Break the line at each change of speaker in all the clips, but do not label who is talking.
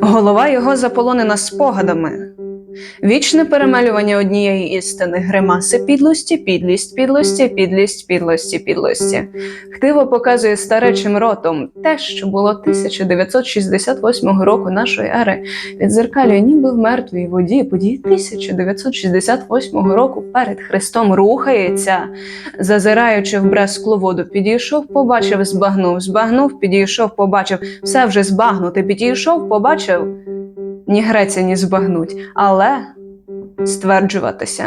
Голова його заполонена спогадами. Вічне перемелювання однієї істини, гримаси підлості, підлість, підлості, підлість, підлості, підлості. Хтиво показує старечим ротом те, що було 1968 року нашої ери, відзеркалює ніби в мертвій воді події 1968 року перед Христом рухається, зазираючи в бресклу воду, підійшов, побачив, збагнув, збагнув, підійшов, побачив, все вже збагнути, підійшов, побачив. Ні греться, ні збагнуть, але стверджуватися.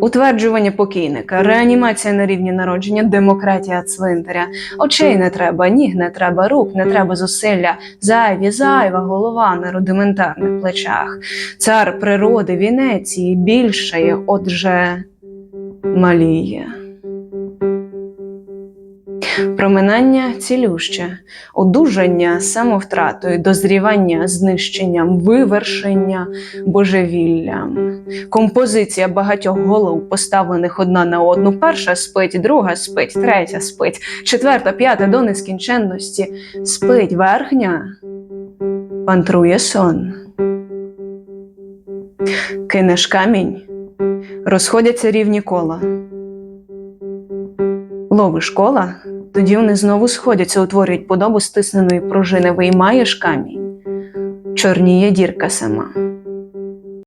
Утверджування покійника, реанімація на рівні народження, демократія цвинтаря. Очей не треба, ніг не треба, рук не треба зусилля, зайві, зайва голова на рудиментарних плечах. Цар природи Венеції більшає, отже, маліє. Проминання цілюще, одужання самовтратою, дозрівання знищенням, вивершення божевіллям. Композиція багатьох голов, поставлених одна на одну. Перша спить, друга спить, третя спить, четверта, п'ята до нескінченності. Спить верхня, пантрує сон. Кинеш камінь, розходяться рівні кола. Ловиш школа, тоді вони знову сходяться, утворюють подобу стисненої пружини. Виймаєш камінь, чорніє дірка сама.